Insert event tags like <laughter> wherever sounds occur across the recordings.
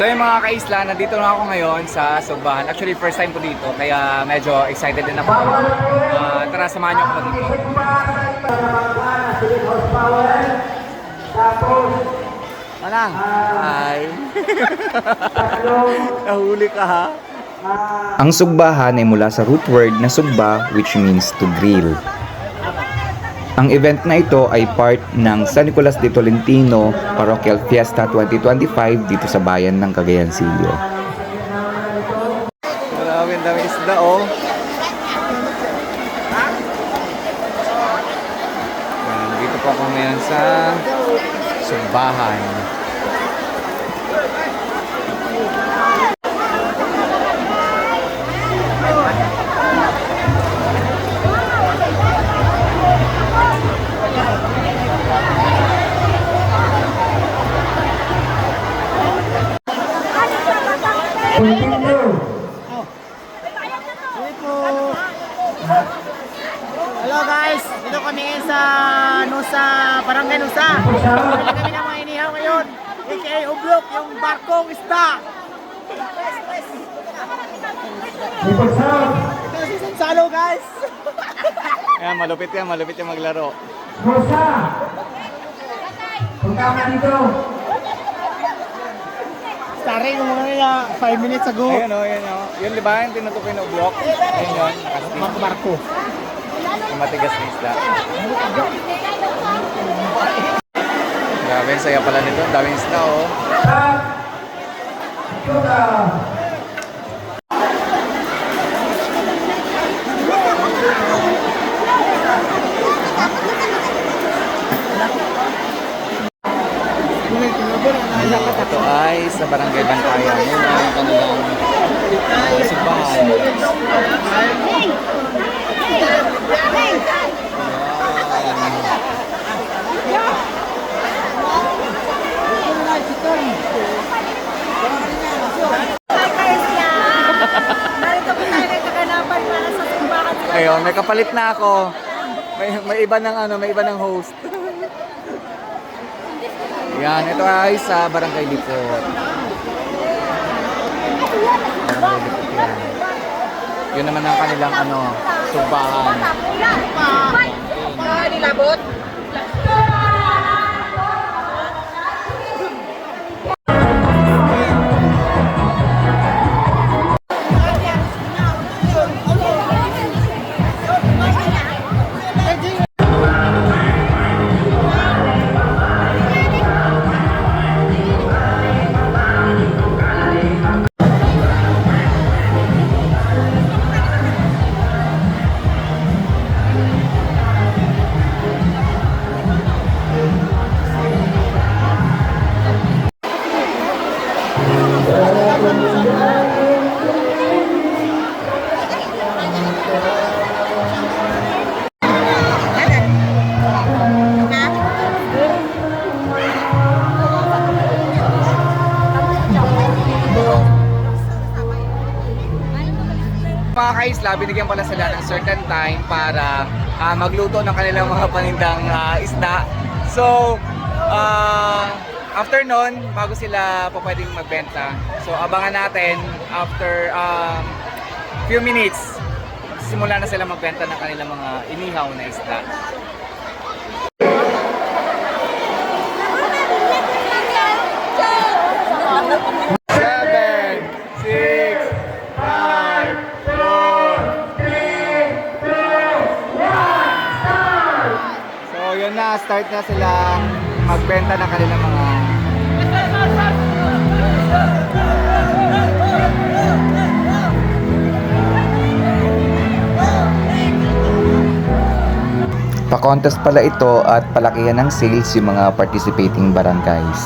So yung mga kaisla, nandito na ako ngayon sa Sugbahan. Actually, first time ko dito, kaya medyo excited din ako. Ah, tara, samahan niyo ako dito. Manang! Hi! <laughs> Nahuli ka ha? Ang sugbahan ay mula sa root word na sugba which means to grill. Ang event na ito ay part ng San Nicolas de Tolentino Parochial Fiesta 2025 dito sa bayan ng Cagayan Silio. Marami dami isda oh. Dito ako ngayon sa Hello guys, dito kami ngayon sa Nusa, Barangay Nusa. Bili kami ng mga inihaw ngayon. AKA Ublok, yung barkong isda. Ito si Salo guys. Ayan, malupit yan, malupit yung maglaro. Rosa! Punta ka dito. Starring mo mga 5 minutes ago. Ayun oh, yun oh. Yun di ba yung tinutukoy na block? Ayun yun, nakasting. Marco Marco. Yung matigas na isda. Grabe, saya pala nito. Ang daming isda oh. Ito ka. Ito ay sa Barangay Bantayan. Yun ang kanilang uh, simbahan Ayun, may kapalit na ako. May, may iba ng ano, may iba ng host. Yan, ito ay sa Barangay Lipot. Barangay Lipot yan. Yun naman ang kanilang ano, sugbahan. mga nilabot. Mga kaisla, binigyan pala sila ng certain time para ah, magluto ng kanilang mga panindang ah, isda. So, ah, after nun, bago sila pa pwedeng magbenta. So, abangan natin after um, few minutes, simula na sila magbenta ng kanilang mga inihaw na isda. So, yun na. Start na sila magbenta ng kanilang mga Pa-contest pala ito at palakihan ng sales yung mga participating barangays.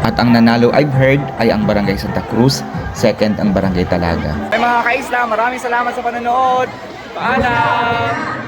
At ang nanalo I've heard ay ang Barangay Santa Cruz, second ang Barangay Talaga. Ay mga kaisla, maraming salamat sa panonood. Paalam!